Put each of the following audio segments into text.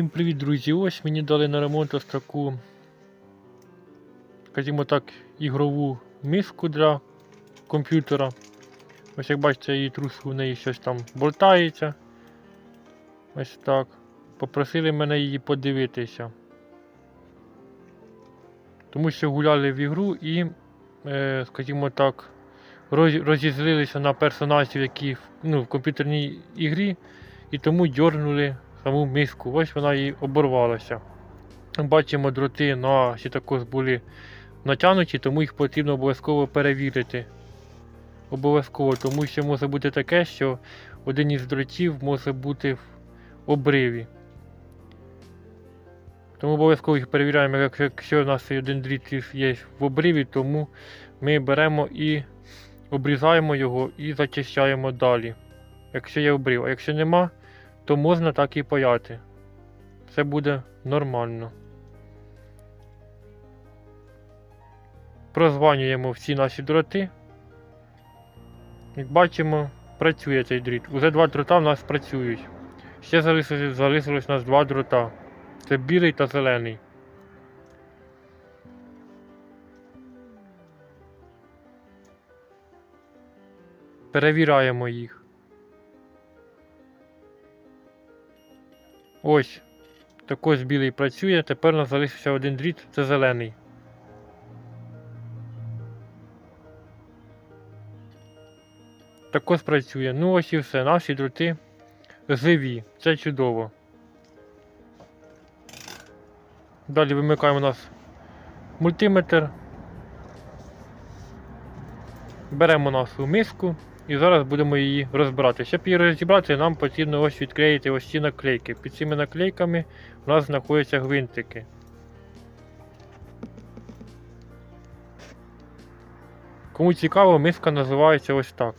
Всім привіт, друзі! Ось мені дали на ремонт ось таку, скажімо так, ігрову миску для комп'ютера. Ось як бачите, її труску в неї щось там болтається. Ось так. Попросили мене її подивитися. Тому що гуляли в ігру і, е, скажімо так, роз- розізлилися на персонажів, які ну, в комп'ютерній ігрі, і тому дьорнули саму миску. Ось вона і оборвалася. Бачимо, дроти на також були натягнуті, тому їх потрібно обов'язково перевірити. Обов'язково, тому що може бути таке, що один із дротів може бути в обриві. Тому обов'язково їх перевіряємо, якщо у нас один дріт є в обриві, тому ми беремо і обрізаємо його і зачищаємо далі. Якщо є обрив. А якщо нема, то можна так і паяти. Це буде нормально. Прозванюємо всі наші дроти. Як бачимо, працює цей дріт. Уже два дрота в нас працюють. Ще залишилось, залишилось у нас два дрота. Це білий та зелений. Перевіряємо їх. Ось. Також білий працює. Тепер у нас залишився один дріт, це зелений. Також працює. Ну ось і все. Наші дроти живі. Це чудово. Далі вимикаємо у нас мультиметр. Беремо нашу миску і зараз будемо її розбирати. Щоб її розібрати, нам потрібно ось відклеїти ось ці наклейки. Під цими наклейками у нас знаходяться гвинтики. Кому цікаво, миска називається ось так.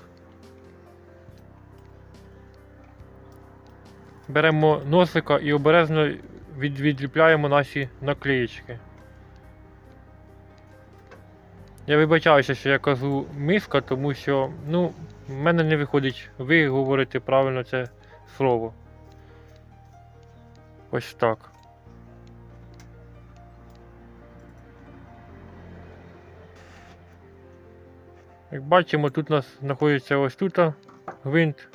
Беремо носика і обережно від, відліпляємо наші наклеїчки. Я вибачаюся, що я кажу миска, тому що ну, в мене не виходить виговорити правильно це слово. Ось так. Як бачимо, тут у нас знаходиться ось тут гвинт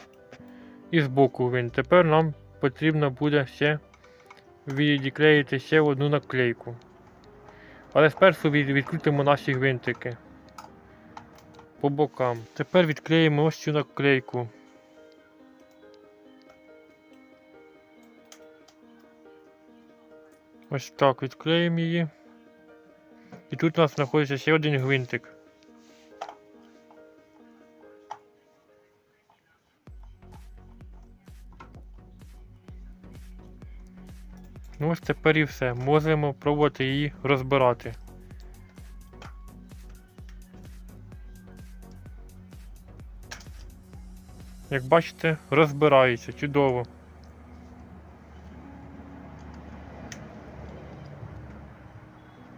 і збоку гвинт. Тепер нам потрібно буде ще відклеїти ще одну наклейку. Але спершу від, відкрутимо наші гвинтики по бокам. Тепер відклеїмо ось цю наклейку. Ось так відклеїмо її. І тут у нас знаходиться ще один гвинтик. Ну ось тепер і все. Можемо пробувати її розбирати. Як бачите, розбирається чудово.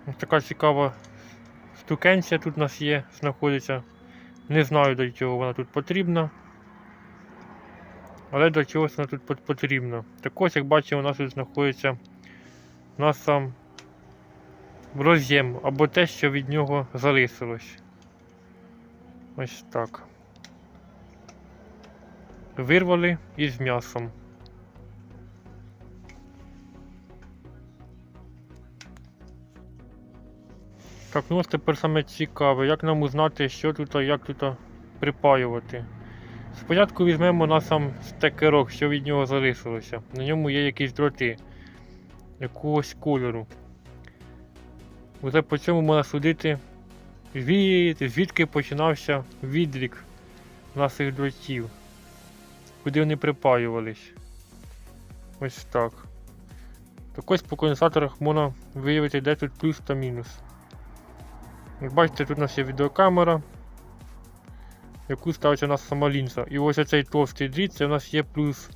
Ось така цікава штукенція тут у нас є, знаходиться. Не знаю для чого вона тут потрібна. Але для чогось вона тут пот- потрібна. Також, як бачимо, у нас тут знаходиться у нас сам роз'єм або те, що від нього залишилось. Ось так. Вирвали із м'ясом. Так, ну ось тепер саме цікаве, як нам узнати, що тут, як тут припаювати. Спочатку візьмемо на сам стекерок, що від нього залишилося. На ньому є якісь дроти якогось кольору. Уже по цьому можна судити, звідки починався відлік наших дротів, куди вони припаювались. Ось так. Так ось по конденсаторах можна виявити, де тут плюс та мінус. Як бачите, тут у нас є відеокамера, яку ставиться у нас сама лінза. І ось оцей товстий дріт, це у нас є плюс.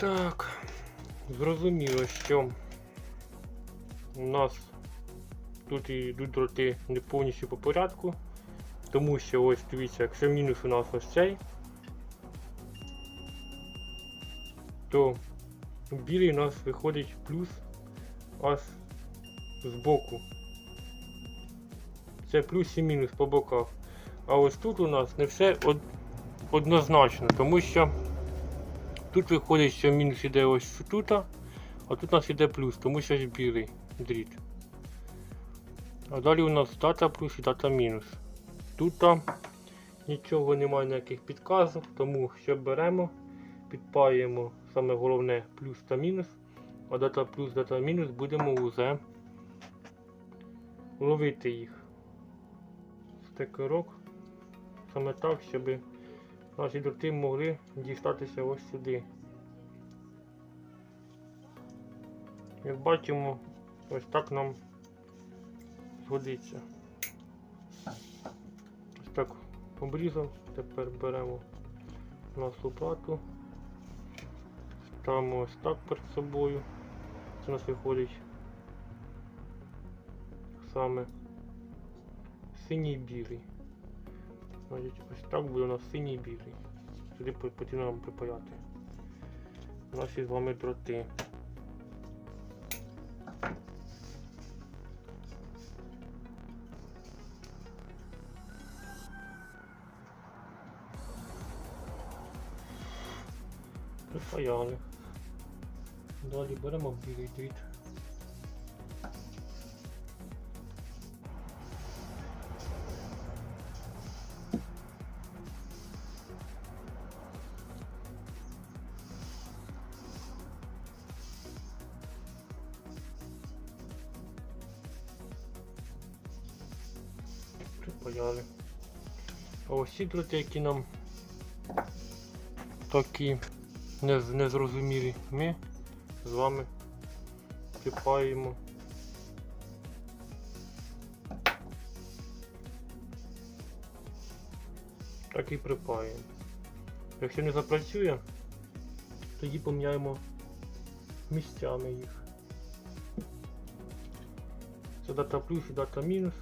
Так, зрозуміло, що у нас тут йдуть дроти не повністю по порядку, тому що ось дивіться, якщо мінус у нас ось цей, то білий у нас виходить плюс аж з боку. Це плюс і мінус по боках. А ось тут у нас не все однозначно, тому що тут виходить, що мінус іде ось тут, а тут у нас іде плюс, тому що білий дріт. А далі у нас дата плюс і дата мінус. Тут нічого немає ніяких підказок, тому що беремо, підпаємо саме головне плюс та мінус, а дата плюс, дата мінус будемо вже ловити їх. Стекерок саме так, щоб наші дроти могли дістатися ось сюди. Як бачимо, ось так нам згодиться. Ось так обрізав, тепер беремо нашу плату, ставимо ось так перед собою. Це у нас виходить саме синій білий. Значить, ось так буде у нас синій білий. Сюди потрібно нам припаяти. Наші з вами дроти. Припаяли. Далі беремо білий дріт. Ось які нам такі незрозумілі, ми з вами припаємо. Так і припаємо. Якщо не запрацює, тоді поміняємо місцями їх. Це дата плюс і дата мінус.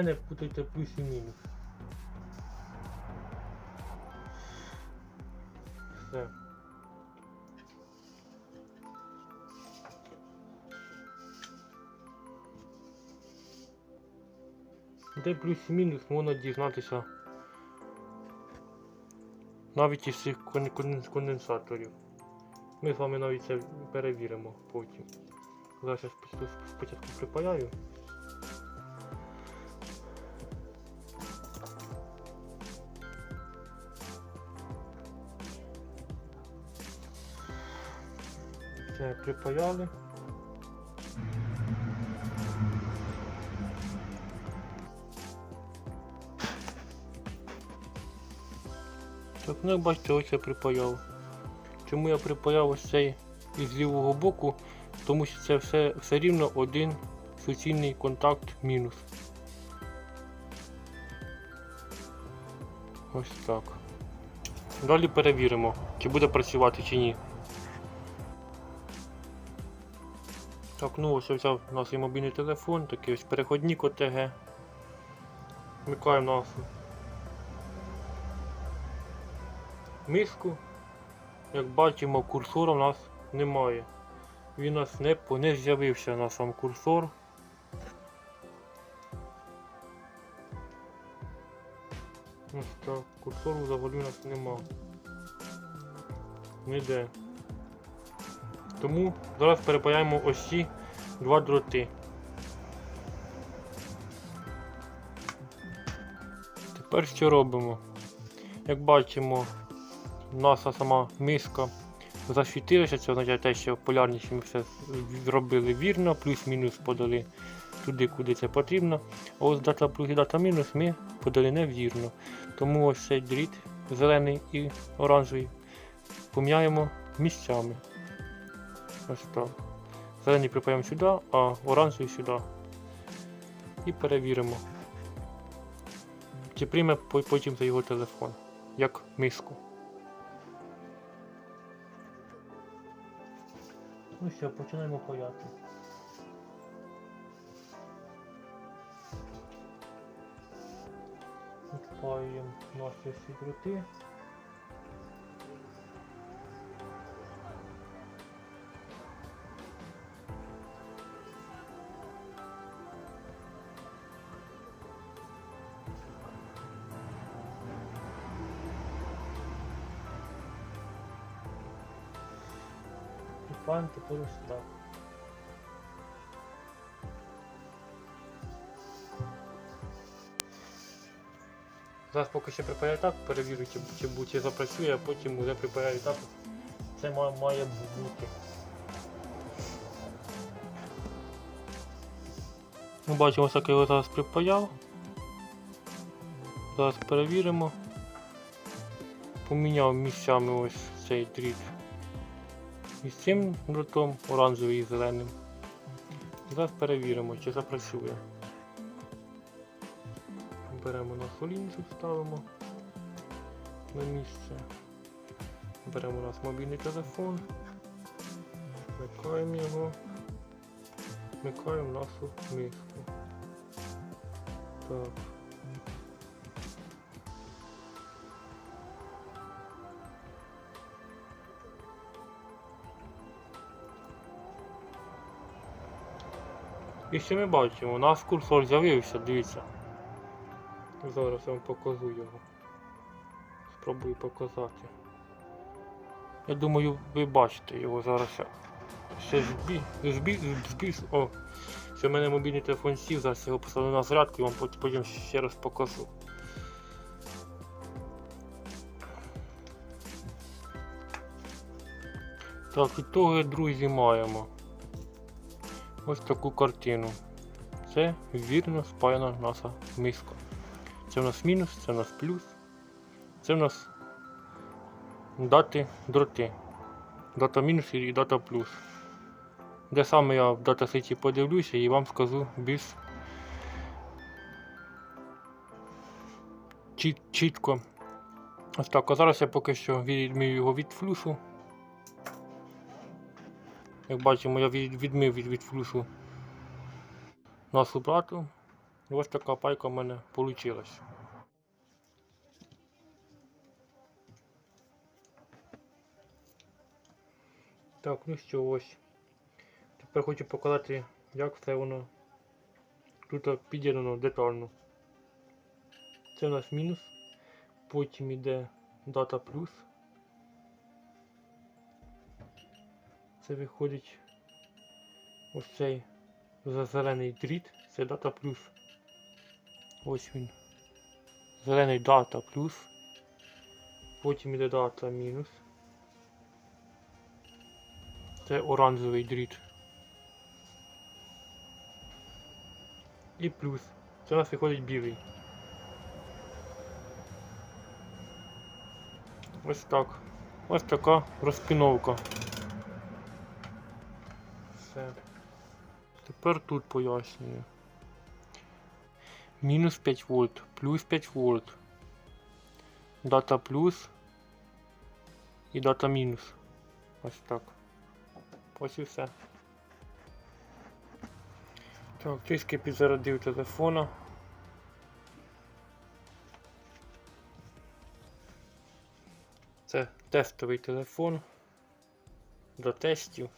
Головне не путайте плюс і мінус. Все. Де плюс і мінус можна дізнатися навіть із цих кон- кон- конденсаторів. Ми з вами навіть це перевіримо потім. Зараз я спочатку припаяю. Припаяли. Так, ну бачите, ось я припаяв. Чому я припаяв ось цей із лівого боку? Тому що це все, все рівно один суцільний контакт мінус. Ось так. Далі перевіримо, чи буде працювати чи ні. Так, ну ось я взяв у нас і мобільний телефон, такий ось переходник ОТГ. Вмикаємо нашу миску. Як бачимо, курсора у нас немає. Він у нас не, не з'явився на сам курсор. Ось так, курсору взагалі у нас нема. Ніде. Тому зараз перепаяємо ось ці два дроти. Тепер що робимо? Як бачимо, наша сама миска засвітилася, це означає те, що полярність ми все зробили вірно, плюс-мінус подали туди, куди це потрібно. А ось дата плюс і дата мінус ми подали невірно. Тому ось цей дріт зелений і оранжевий поміняємо місцями. Ось так. Зелений припаємо сюди, а оранжевий сюди. І перевіримо. Чи прийме потім за його телефон, як миску. Ну що, починаємо паяти. Відпаюємо наші всі. Відпаємо тепер ось. Зараз поки ще припаяю так, перевірю, чи, чи, чи запрацює, а потім вже припаяю так. Це має, має бути. Ми бачимо, як його зараз припаяв. Зараз перевіримо. Поміняв місцями ось цей дріт. І з цим дротом оранжевий і зеленим. Зараз перевіримо, чи запрацює. Беремо нашу лінзу, ставимо на місце. Беремо у нас мобільний телефон, вмикаємо його, вмикаємо нашу миску. Так. І що ми бачимо? У нас курсор з'явився, дивіться. Зараз я вам покажу його. Спробую показати. Я думаю, ви бачите його зараз. Ще збі... збі... збі... О! Що в мене мобільний телефон сів, зараз його поставлю на зарядку і вам пот- потім ще раз покажу. Так, і того, друзі, маємо. Ось таку картину. Це вірно спаяна наша миска. Це в нас мінус, це в нас плюс. Це в нас дати дроти. Дата мінус і дата плюс. Де саме я в датасеті подивлюся і вам скажу більш чіт- чітко. Ось так, а зараз я поки що відмію його від флюсу. Як бачимо, я відмив від, від флюсу нашу плату. І ось така пайка в мене вийшла. Так, ну що ось. Тепер хочу показати, як все воно тут під'єднано детально. Це у нас мінус, потім йде дата плюс. Це виходить ось цей зелений дріт, це дата плюс. Ось він. Зелений дата плюс. Потім іде дата мінус. Це оранжевий дріт. І плюс. Це у нас виходить білий. Ось так. Ось така розпіновка. Все. Тепер тут пояснюю. Мінус 5 вольт, плюс 5 вольт. Дата плюс і дата мінус. Ось так. Ось і все. Так, трішки підзарядив телефона. Це тестовий телефон для тестів,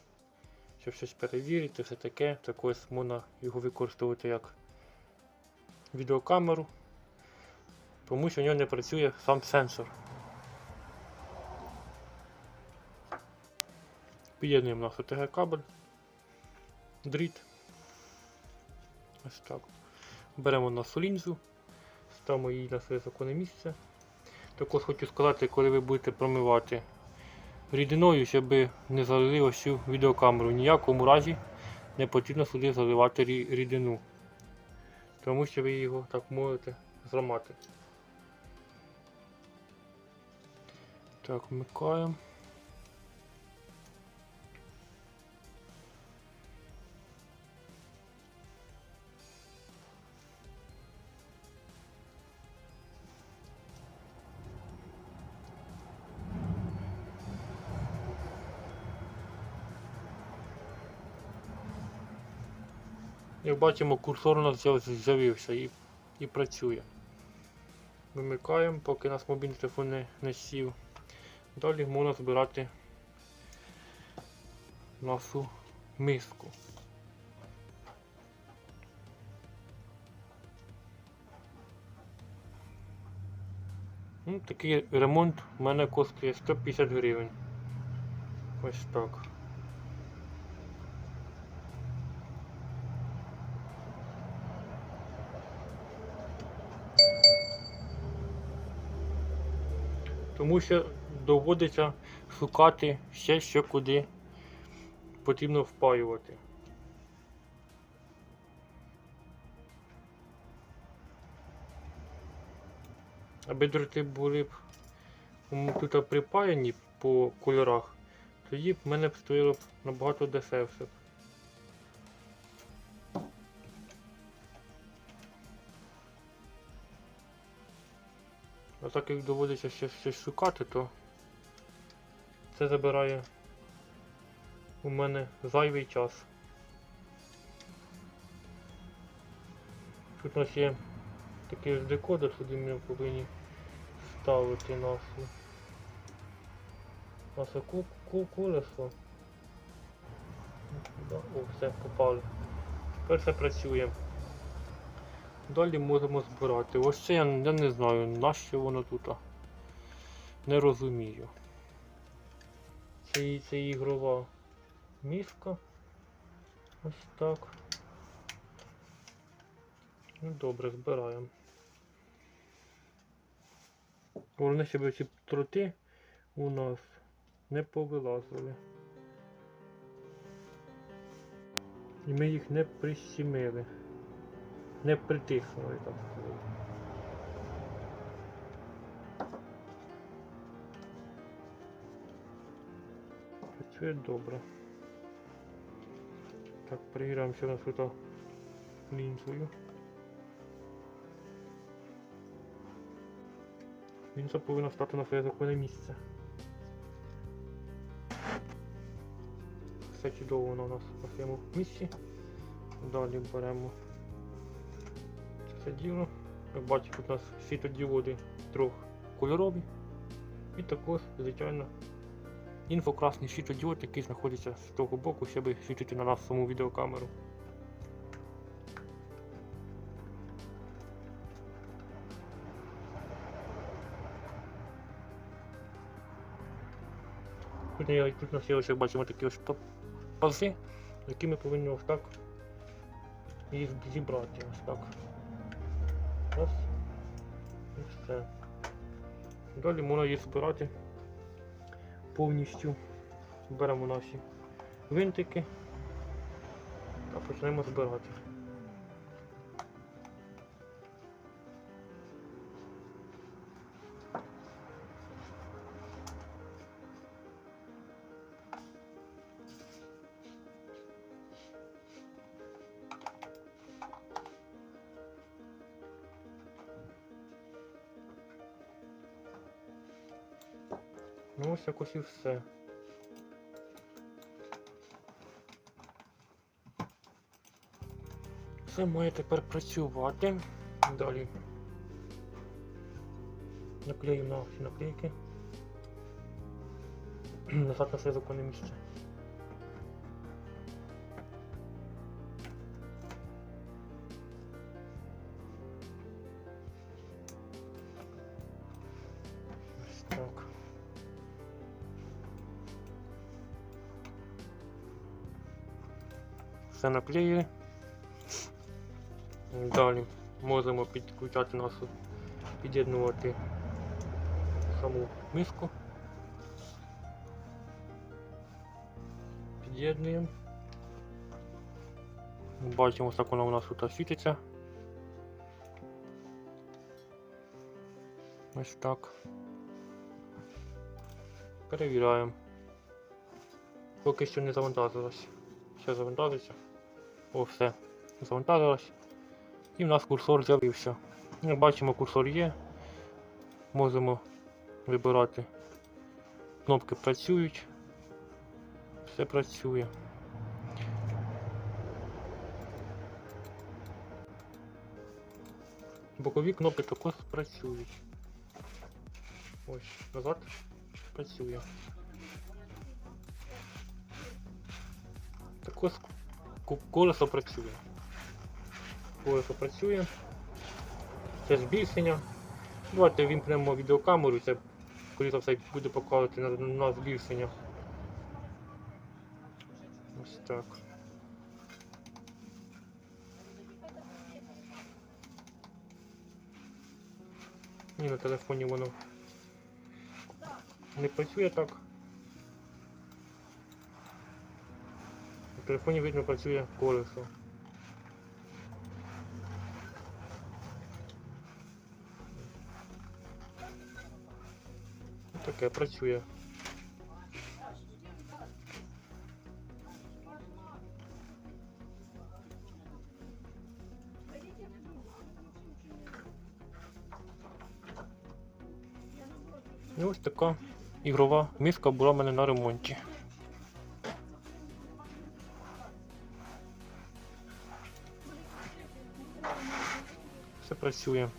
щоб щось перевірити, все таке. Так ось можна його використовувати як відеокамеру, тому що в нього не працює сам сенсор. Під'єднуємо наш OTG кабель, дріт. Ось так. Беремо нашу лінзу, ставимо її на своє законне місце. Також хочу сказати, коли ви будете промивати рідиною, щоб не залили ось цю відеокамеру. Ніякому разі не потрібно сюди заливати рідину. Тому що ви його так можете зламати. Так, вмикаємо. Як бачимо, курсор у нас з'явився і, і працює. Вимикаємо, поки нас мобільний телефон не, не сів. Далі можна збирати нашу миску. Ну, такий ремонт у мене коштує 150 гривень. Ось так. Тому що доводиться шукати ще що куди потрібно впаювати. Аби дроти були б тут припаяні по кольорах, тоді б мене б стоїло б набагато дешевше. А так як доводиться ще щось шукати, то це забирає у мене зайвий час. Тут у нас є такий ж декодер, сюди ми повинні ставити нашу наше ку ку колесо. О, все, попали. Тепер все працює. Далі можемо збирати. Ось це я, я не знаю, нащо воно тут. Не розумію. Це, це ігрова мішка. Ось так. Ну добре, збираємо. Головне, щоб ці троти у нас не повилазили. І ми їх не прищемили. Не притиснули, сказати. Працює добре. Так, перевіряємо, що у нас тут лінзою. Лінза повинна стати на своє законне місце. Все чудово воно у нас на своєму місці. Далі беремо це діло. Як бачите, тут у нас світодіоди трьохкольорові. І також, звичайно, інфокрасний світодіод, який знаходиться з того боку, щоб світити на нас саму відеокамеру. Тут, у нас є ось, бачимо такі ось пази, які ми повинні ось так зібрати. Ось так. Все. Далі можна її збирати повністю. Беремо наші винтики та почнемо збирати. Ось якось і все. Все має тепер працювати. Далі. Наклеїмо на всі наклейки. Назад на все законне місце. Все наклеїли. Далі можемо підключати нашу, під'єднувати саму миску. Під'єднуємо. Бачимо, так вона у нас тут світиться. Ось так. Перевіряємо. Поки що не завантажилось. Ще завантажиться. О, все. Завантажилось. І в нас курсор з'явився. Як бачимо, курсор є. Можемо вибирати. Кнопки працюють. Все працює. Бокові кнопки також працюють. Ось, назад працює. Також колесо працює. Колесо працює. Це збільшення. Давайте вімкнемо відеокамеру, це скоріше все буде показувати на, на збільшення. Ось так. Ні, на телефоні воно не працює так. Телефоні видно працює колесо. Таке працює. І ось така ігрова миска була в мене на ремонті. Працює.